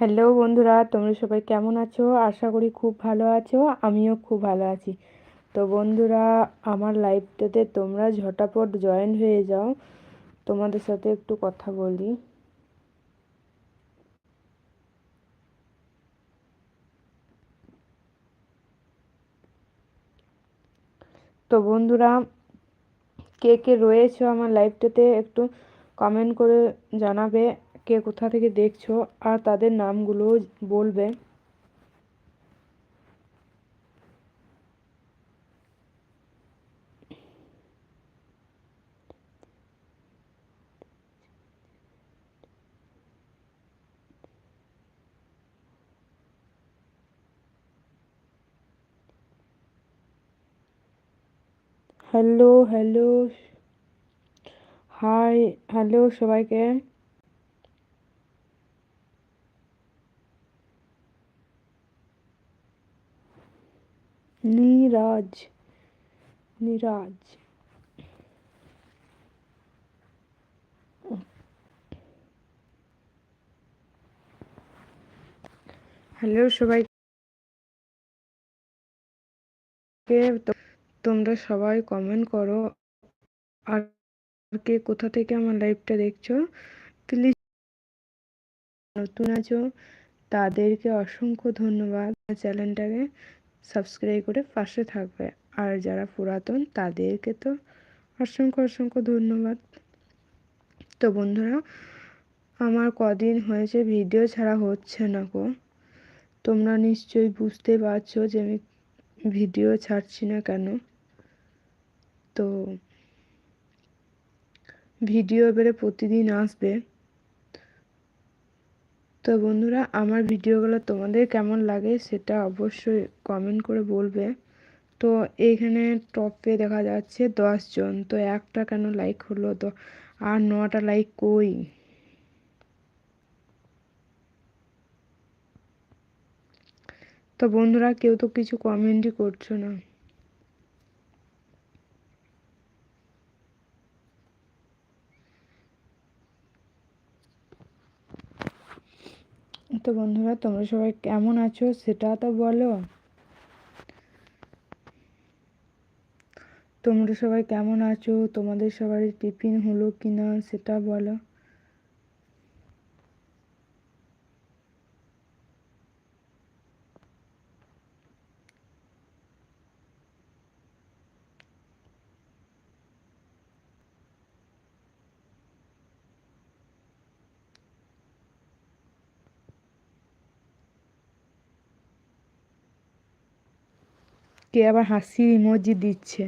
Hello বন্ধুরা, তোমরা সবাই কেমন আছো? আশা করি খুব ভালো আছো, আমিও খুব ভালো আছি। তো বন্ধুরা, আমার লাইভটাতে তোমরা ঝটাপট জয়েন হয়ে যাও। তোমাদের সাথে একটু কথা বলি। তো বন্ধুরা, কে কে রয়েছো আমার লাইভটাতে একটু কমেন্ট করে জানাবে। কে কোথা থেকে দেখছ আর তাদের নামগুলো বলবে। হ্যালো হ্যালো হাই হ্যালো সবাইকে। নীরাজ নীরাজ। হ্যালো সবাই। তোমরা সবাই কমেন্ট করো। আর কে কোথা থেকে আমার লাইভটা দেখছ? প্লিজ নতুন আছো, তাদেরকে অসংখ্য ধন্যবাদ। চ্যানেলটাকে সাবস্ক্রাইব করে পাশে থাকবে। আর যারা পুরাতন, তাদেরকে তো অসংখ্য অসংখ্য ধন্যবাদ। তো বন্ধুরা, আমার কদিন হয়েছে ভিডিও ছাড়া হচ্ছে না গো। তোমরা নিশ্চয়ই বুঝতে পারছ যে আমি ভিডিও ছাড়ছি না কেন? তো ভিডিও এবারে প্রতিদিন আসবে। তো বন্ধুরা, আমার ভিডিওগুলো তোমাদের কেমন লাগে সেটা অবশ্যই কমেন্ট করে বলবে। তো এইখানে টপে দেখা যাচ্ছে জন, তো একটা কেন লাইক হলো তো, আর নটা লাইক কই? তো বন্ধুরা, কেউ তো কিছু কমেন্টই করছ না। তো বন্ধুরা, তোমরা সবাই কেমন আছো? সেটা তো বলো। তোমরা সবাই কেমন আছো? তোমাদের সবার টিফিন হলো কি না সেটা বলো। কে আবার হাসি ইমোজি দিচ্ছে।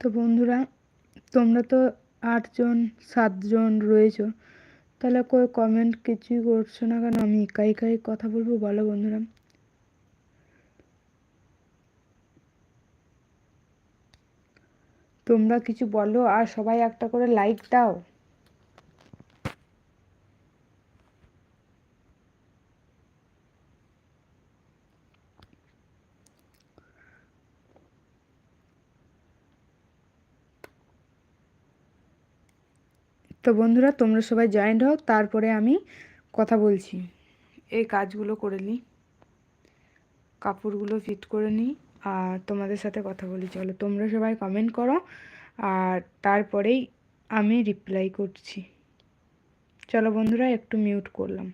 তো বন্ধুরা, তোমরা তো আটজন, সাতজন রয়েছো, তাহলে কই কমেন্ট কিছুই করছ না কেন? আমি একাই একাই কথা বলব? বলো বন্ধুরা। তোমরা কিছু বলো আর সবাই একটা করে লাইক দাও। তো বন্ধুরা, তোমরা সবাই জয়েন্ট হও, তারপরে আমি কথা বলছি। এই কাজগুলো করে নিই কাপড়গুলো ফিট করে নিই আর তোমাদের সাথে কথা বলি। চলো তোমরা সবাই কমেন্ট করো আর তারপরেই আমি রিপ্লাই করছি। চলো বন্ধুরা, একটু মিউট করলাম।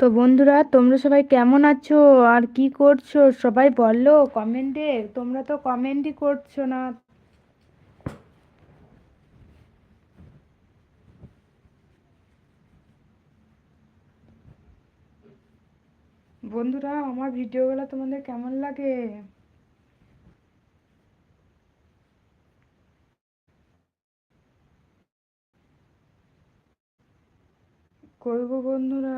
তো বন্ধুরা, তোমরা সবাই কেমন আছো? আর কি করছ? সবাই বলল কমেন্টে। তোমরা তো কমেন্টই করছ না। বন্ধুরা, আমার ভিডিওগুলো তোমাদের কেমন লাগে? করব বন্ধুরা।